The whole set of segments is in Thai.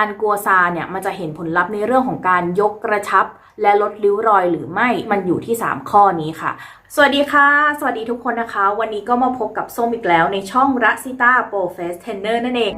การกลัวซาเนี่ยมันจะเห็นผลลัพธ์ในเรื่องของการยกกระชับ และลดริ้วรอยหรือไม่มันอยู่ที่ 3 ข้อนี้ค่ะ สวัสดีค่ะ สวัสดีทุกคนนะคะ วันนี้ก็มาพบกับส้มอีกแล้วในช่องรัซิต้าโปรเฟสเทนเนอร์นั่นเอง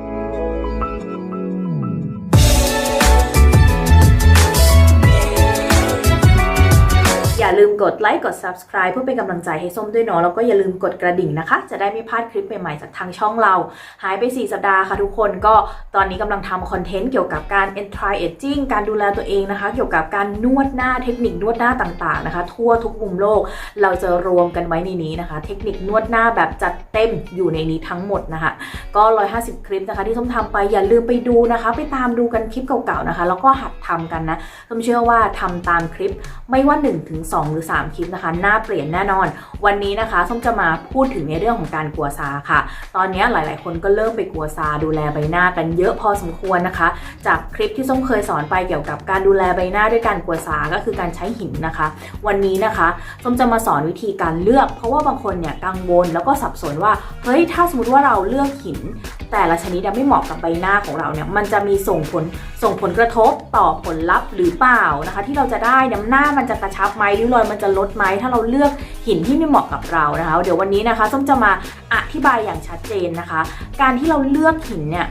อย่าลืมกดไลค์กด subscribe เพื่อเป็นกำลังใจให้ส้มด้วยเนาะแล้วก็อย่าลืมกดกระดิ่งนะคะ จะได้ไม่พลาดคลิปใหม่ๆจากทางช่องเรา หายไป 4 สัปดาห์ค่ะทุกคนก็ตอนนี้กำลังทำคอนเทนต์เกี่ยวกับการ anti aging การดูแลตัวเองนะคะ เกี่ยวกับการนวดหน้าเทคนิคนวดหน้าต่างๆนะคะ ทั่วทุกมุมโลกเราจะรวมกันไว้ในนี้นะคะ เทคนิคนวดหน้าแบบจัดเต็มอยู่ในนี้ทั้งหมดนะคะ ก็ 150 คลิปนะคะ ที่ส้มทำไปอย่าลืมไปดูนะคะ ไปตามดูกันคลิปเก่าๆนะคะ แล้วก็หัดทำกันนะส้มเชื่อว่าทำตามคลิปไม่ว่า1ถึง2 หรือ 3 คลิปนะคะหน้าเปลี่ยนแน่นอน วันนี้นะคะส้มจะมาพูดถึงในเรื่องของการกลัวซาค่ะ ตอนนี้หลาย ๆ คนก็เริ่มไปกลัวซาดูแลใบหน้ากันเยอะพอสมควรนะคะ จากคลิปที่ส้มเคยสอนไปเกี่ยวกับการดูแลใบหน้าด้วยการกลัวซาก็คือการใช้หินนะคะ วันนี้นะคะส้มจะมาสอนวิธีการเลือก เพราะว่าบางคนเนี่ยกังวลแล้วก็สับสนว่าเฮ้ยถ้าสมมติว่าเราเลือกหิน แต่ละชนิดไม่เหมาะกับใบหน้าของเราเนี่ยมันจะมีส่งผลส่งผลกระทบต่อผลลัพธ์หรือเปล่านะคะ ที่เราจะได้น้ำหน้ามันจะกระชับไหมริ้วรอยมันจะลดไหมถ้าเราเลือกหินที่ไม่เหมาะกับเรานะคะ เดี๋ยววันนี้นะคะส้มจะมาอธิบายอย่างชัดเจนนะคะ การที่เราเลือกหินเนี่ย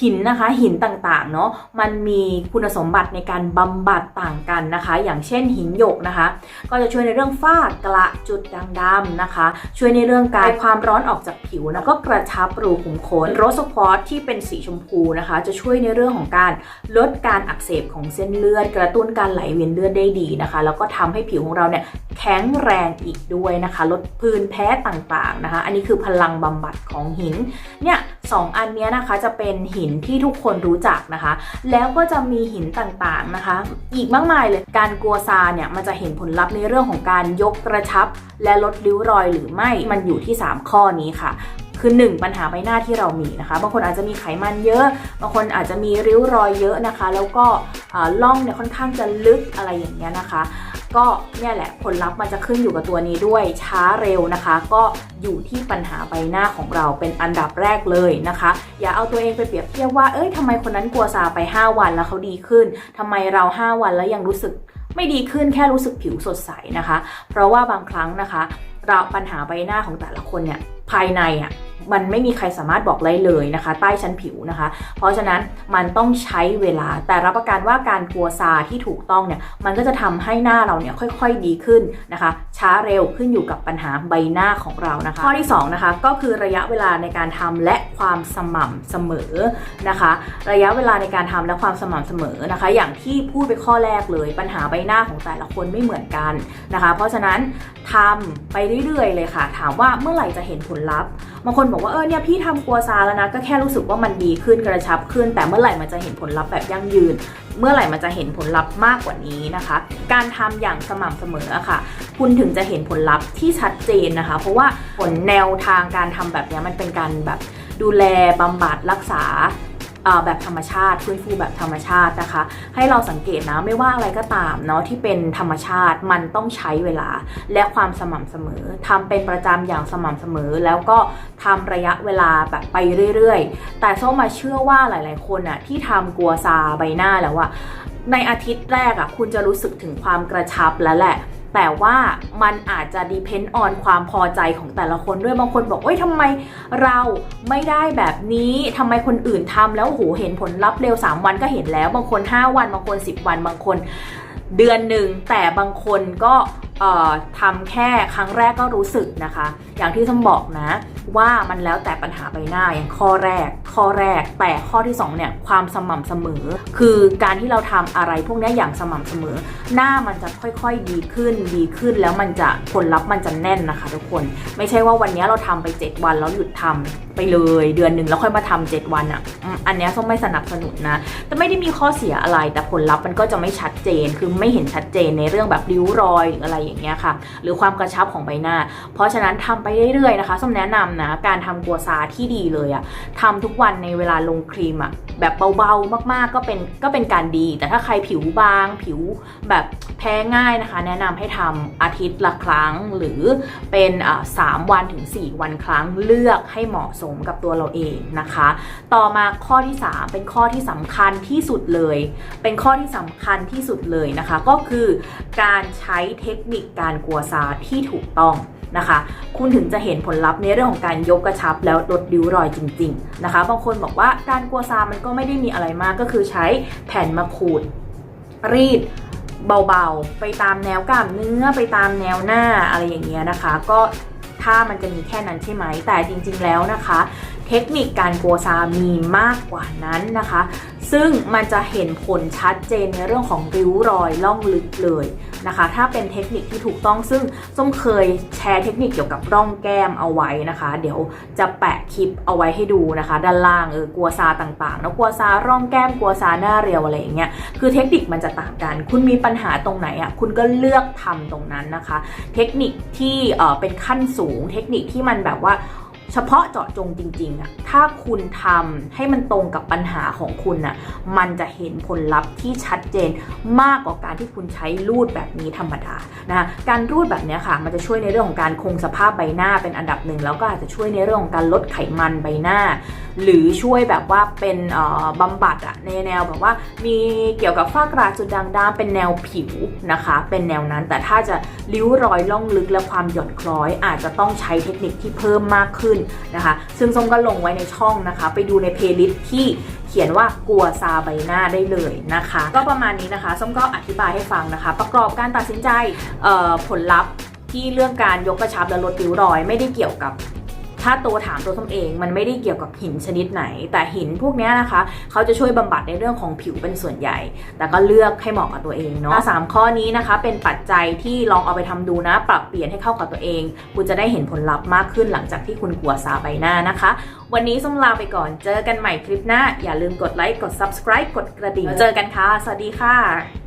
หินนะคะหินต่างๆเนาะมันมีคุณสมบัติในการบำบัดต่างกันนะคะ อย่างเช่นหินหยกนะคะ ก็จะช่วยในเรื่องฝ้ากระจุดด่างดำนะคะ ช่วยในเรื่องการความร้อนออกจากผิวแล้วก็กระชับรูขุมขนโรสควอตที่เป็นสีชมพูนะคะ จะช่วยในเรื่องของการลดการอักเสบของเส้นเลือด กระตุ้นการไหลเวียนเลือดได้ดีนะคะ แล้วก็ทำให้ผิวของเราเนี่ยแข็งแรงอีกด้วยนะคะ ลดพื้นแพ้ต่างๆนะคะ อันนี้คือพลังบำบัดของหินเนี่ย สองอันนี้นะคะจะเป็นหินที่ทุกคนรู้จักนะคะ แล้วก็จะมีหินต่างๆนะคะ อีกมากมายเลยการกัวซาเนี่ยมันจะเห็นผลลัพธ์ในเรื่องของการยกกระชับ และลดริ้วรอยหรือไม่มันอยู่ที่ 3 ข้อนี้ค่ะคือ 1 ปัญหาใบหน้าที่เรามีนะคะ บางคนอาจจะมีไขมันเยอะ บางคนอาจจะมีริ้วรอยเยอะนะคะ แล้วก็ล่องเนี่ยค่อนข้างจะลึกอะไรอย่างเงี้ยนะคะ ก็เนี่ยแหละผลลัพธ์มันจะขึ้นอยู่กับตัวนี้ด้วยช้าเร็วนะคะ ก็อยู่ที่ปัญหาใบหน้าของเราเป็นอันดับแรกเลยนะคะ อย่าเอาตัวเองไปเปรียบเทียบว่าเอ้ยทำไมคนนั้นกลัวซาไป 5 วันแล้วเขาดีขึ้นทำไมเรา 5 วันแล้วยังรู้สึกไม่ดีขึ้นแค่รู้สึกผิวสดใสนะคะ เพราะว่าบางครั้งนะคะ เราปัญหาใบหน้าของแต่ละคนเนี่ยภายในอะมันไม่มีใครสามารถบอกได้เลยนะคะ ใต้ชั้นผิวนะคะ เพราะฉะนั้นมันต้องใช้เวลาแต่รับประกันว่าการกลัวซาที่ถูกต้องเนี่ยมันก็จะทำให้หน้าเราเนี่ยค่อยๆดีขึ้นนะคะ ช้าเร็วขึ้นอยู่กับปัญหาใบหน้าของเรานะคะ ข้อที่2นะคะก็คือระยะเวลาในการทำและความสม่ำเสมอนะคะ ระยะเวลาในการทำและความสม่ำเสมอนะคะ อย่างที่พูดไปข้อแรกเลยปัญหาใบหน้าของแต่ละคนไม่เหมือนกันนะคะ เพราะฉะนั้นทำไปเรื่อยๆเลยค่ะ ถามว่าเมื่อไหร่จะเห็นผลลัพธ์บางคนบอกว่าเออเนี่ยพี่ทำกลัวซาแล้วนะก็แค่รู้สึกว่ามันดีขึ้นกระชับขึ้น แต่เมื่อไหร่มันจะเห็นผลลัพธ์แบบยั่งยืน เมื่อไหร่มันจะเห็นผลลัพธ์มากกว่านี้นะคะ การทำอย่างสม่ำเสมอค่ะ คุณถึงจะเห็นผลลัพธ์ที่ชัดเจนนะคะ เพราะว่าผลแนวทางการทำแบบนี้มันเป็นการแบบดูแลบำบัดรักษา แบบธรรมชาติฟื้นฟูแบบธรรมชาตินะคะ ให้เราสังเกตนะไม่ว่าอะไรก็ตามเนาะที่เป็นธรรมชาติมันต้องใช้เวลาและความสม่ำเสมอทำเป็นประจำอย่างสม่ำเสมอ แล้วก็ทำระยะเวลาแบบไปเรื่อยๆ แต่ส้มมาเชื่อว่าหลาย ๆ คนอะที่ทำกลัวซาใบหน้าแล้วอะในอาทิตย์แรกอะคุณจะรู้สึกถึงความกระชับแล้วแหละ แต่ว่ามันอาจจะ depend on ความพอใจของแต่ละคนด้วยบางคนบอกเอ้ยทำไมเราไม่ได้แบบนี้ทำไมคนอื่นทำแล้วโหเห็นผลลัพธ์เร็ว 3 วันก็เห็นแล้ว บางคน 5 วัน บางคน 10 วันบางคนเดือนหนึ่งแต่บางคนก็ ทำแค่ครั้งแรกก็รู้สึกนะคะ อย่างที่ส้มบอกนะว่ามันแล้วแต่ปัญหาใบหน้าอย่างข้อแรก ข้อแรกแต่ข้อที่สองเนี่ยความสม่ำเสมอ คือการที่เราทำอะไรพวกนี้อย่างสม่ำเสมอ หน้ามันจะค่อยๆดีขึ้นดีขึ้นแล้วมันจะผลลัพธ์มันจะแน่นนะคะ ทุกคน ไม่ใช่ว่าวันนี้เราทำไป 7 วันแล้วหยุดทำไปเลยเดือนหนึ่งแล้วค่อยมาทำ7วันอะ อันเนี้ยส้มไม่สนับสนุนนะ แต่ไม่ได้มีข้อเสียอะไร แต่ผลลัพธ์มันก็จะไม่ชัดเจน คือไม่เห็นชัดเจนในเรื่องแบบริ้วรอยหรืออะไรอย่างเงี้ยค่ะ หรือความกระชับของใบหน้า เพราะฉะนั้นทำไปเรื่อยๆนะคะส้มแนะนำนะการทำกัวซาที่ดีเลยอะทำทุกวันในเวลาลงครีมอะแบบเบาๆมากๆก็เป็นก็เป็นการดี แต่ถ้าใครผิวบาง ผิวแบบแพ้ง่ายนะคะ แนะนำให้ทำอาทิตย์ละครั้งหรือเป็นสามวันถึง 4 วันครั้งเลือกให้เหมาะสมกับตัวเราเองนะคะ ต่อมาข้อที่ 3 เป็นข้อที่สำคัญที่สุดเลย เป็นข้อที่สำคัญที่สุดเลยนะคะ ก็คือการใช้เทคนิคการกัวซาที่ถูกต้องนะคะ คุณถึงจะเห็นผลลัพธ์ในเรื่องของการยกกระชับแล้วลดริ้วรอยจริง ๆ นะคะ บางคนบอกว่าการกัวซามันก็ไม่ได้มีอะไรมาก ก็คือใช้แผ่นมาขูด รีดเบาๆ ไปตามแนวกล้ามเนื้อไปตามแนวหน้าอะไรอย่างเงี้ยนะคะ ก็ถ้ามันจะมีแค่นั้นใช่ไหม แต่จริง ๆ แล้วนะคะ เทคนิคการกัวซามีมากกว่านั้นนะคะ ซึ่งมันจะเห็นผลชัดเจนในเรื่องของริ้วรอยล่องลึกเลยนะคะ ถ้าเป็นเทคนิคที่ถูกต้องซึ่งส้มเคยแชร์เทคนิคเกี่ยวกับร่องแก้มเอาไว้นะคะ เดี๋ยวจะแปะคลิปเอาไว้ให้ดูนะคะ ด้านล่างเออกัวซาต่างๆแล้วกัวซาร่องแก้มกัวซาหน้าเรียวอะไรอย่างเงี้ยคือเทคนิคมันจะต่างกัน คุณมีปัญหาตรงไหนอะคุณก็เลือกทำตรงนั้นนะคะ เทคนิคที่เอ่อเป็นขั้นสูง เทคนิคที่มันแบบว่า เฉพาะเจาะจงจริงๆอะถ้าคุณทำให้มันตรงกับปัญหาของคุณอะมันจะเห็นผลลัพธ์ที่ชัดเจนมากกว่าการที่คุณใช้รูดแบบนี้ธรรมดานะคะการรูดแบบนี้ค่ะ มันจะช่วยในเรื่องของการคงสภาพใบหน้าเป็นอันดับหนึ่งแล้วก็อาจจะช่วยในเรื่องของการลดไขมันใบหน้า หรือช่วยแบบว่าเป็นเอ่อบำบัดอะในแนวแบบว่ามีเกี่ยวกับฝ้ากระจุดด่างดำเป็นแนวผิวนะคะ เป็นแนวนั้นแต่ถ้าจะริ้วรอยล่องลึกและความหย่อนคล้อย อาจจะต้องใช้เทคนิคที่เพิ่มมากขึ้นนะคะ ซึ่งส้มก็ลงไว้ในช่องนะคะ ไปดูในเพลย์ลิสต์ที่เขียนว่ากัวซาใบหน้าได้เลยนะคะ ก็ประมาณนี้นะคะส้มก็อธิบายให้ฟังนะคะ ประกอบการตัดสินใจผลลัพธ์ที่เรื่องการยกกระชับและลดริ้วรอย ไม่ได้เกี่ยวกับ ถ้าตัวถามตัวส้มเองมันไม่ได้เกี่ยวกับหินชนิดไหน แต่หินพวกนี้นะคะ เขาจะช่วยบำบัดในเรื่องของผิวเป็นส่วนใหญ่ แต่ก็เลือกให้เหมาะกับตัวเองเนาะสามข้อนี้นะคะ เป็นปัจจัยที่ลองเอาไปทำดูนะ ปรับเปลี่ยนให้เข้ากับตัวเอง คุณจะได้เห็นผลลัพธ์มากขึ้นหลังจากที่คุณกัวซาใบหน้านะคะ วันนี้ส้มลาไปก่อนเจอกันใหม่คลิปหน้า อย่าลืมกดไลค์กด subscribe กดกระดิ่งเจอกันค่ะ สวัสดีค่ะ